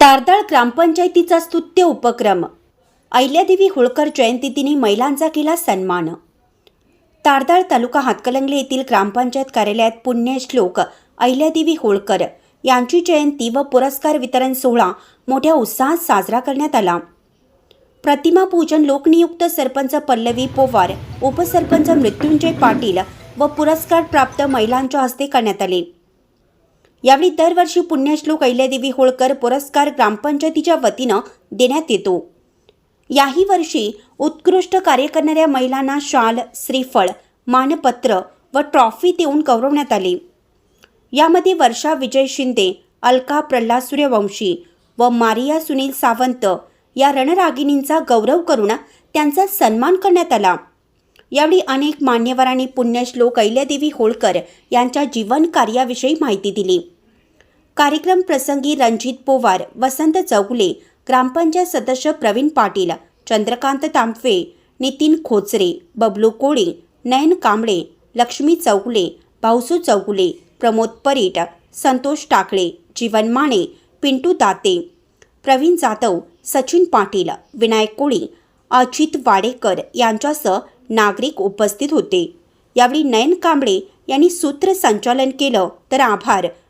तारदाळ ग्रामपंचायतीचा स्तुत्य उपक्रम. अहिल्यादेवी होळकर जयंतीदिनी महिलांचा केला सन्मान. तारदाळ तालुका हातकलंगले येथील ग्रामपंचायत कार्यालयात पुण्यश्लोक अहिल्यादेवी होळकर यांची जयंती व पुरस्कार वितरण सोहळा मोठ्या उत्साहात साजरा करण्यात आला. प्रतिमा पूजन लोकनियुक्त सरपंच पल्लवी पोवार उपसरपंच मृत्युंजय पाटील व पुरस्कार प्राप्त महिलांच्या हस्ते करण्यात आले. यावेळी दरवर्षी पुण्यश्लोक अहिल्यादेवी होळकर पुरस्कार ग्रामपंचायतीच्या वतीनं देण्यात येतो. याही वर्षी उत्कृष्ट कार्य करणाऱ्या महिलांना शाल श्रीफळ मानपत्र व ट्रॉफी देऊन गौरवण्यात आले. यामध्ये वर्षा विजय शिंदे अलका प्रल्हाद सूर्यवंशी व मारिया सुनील सावंत या रणरागिणींचा गौरव करून त्यांचा सन्मान करण्यात आला. यावेळी अनेक मान्यवरांनी पुण्यश्लोक अहिल्यादेवी होळकर यांच्या जीवन कार्याविषयी माहिती दिली. कार्यक्रम प्रसंगी रणजित पोवार वसंत चौगुले ग्रामपंचायत सदस्य प्रवीण पाटील चंद्रकांत तांबवे नितीन खोचरे बबलू कोळे नयन कांबळे लक्ष्मी चौगुले भाऊसू चौगुले प्रमोद परीट संतोष टाकळे जीवन माने पिंटू दाते प्रवीण जाधव सचिन पाटील विनायक कोळी अजित वाडेकर यांच्यासह नागरिक उपस्थित होते. यावेळी नयन कांबळे यांनी सूत्रसंचालन केलं तर आभार.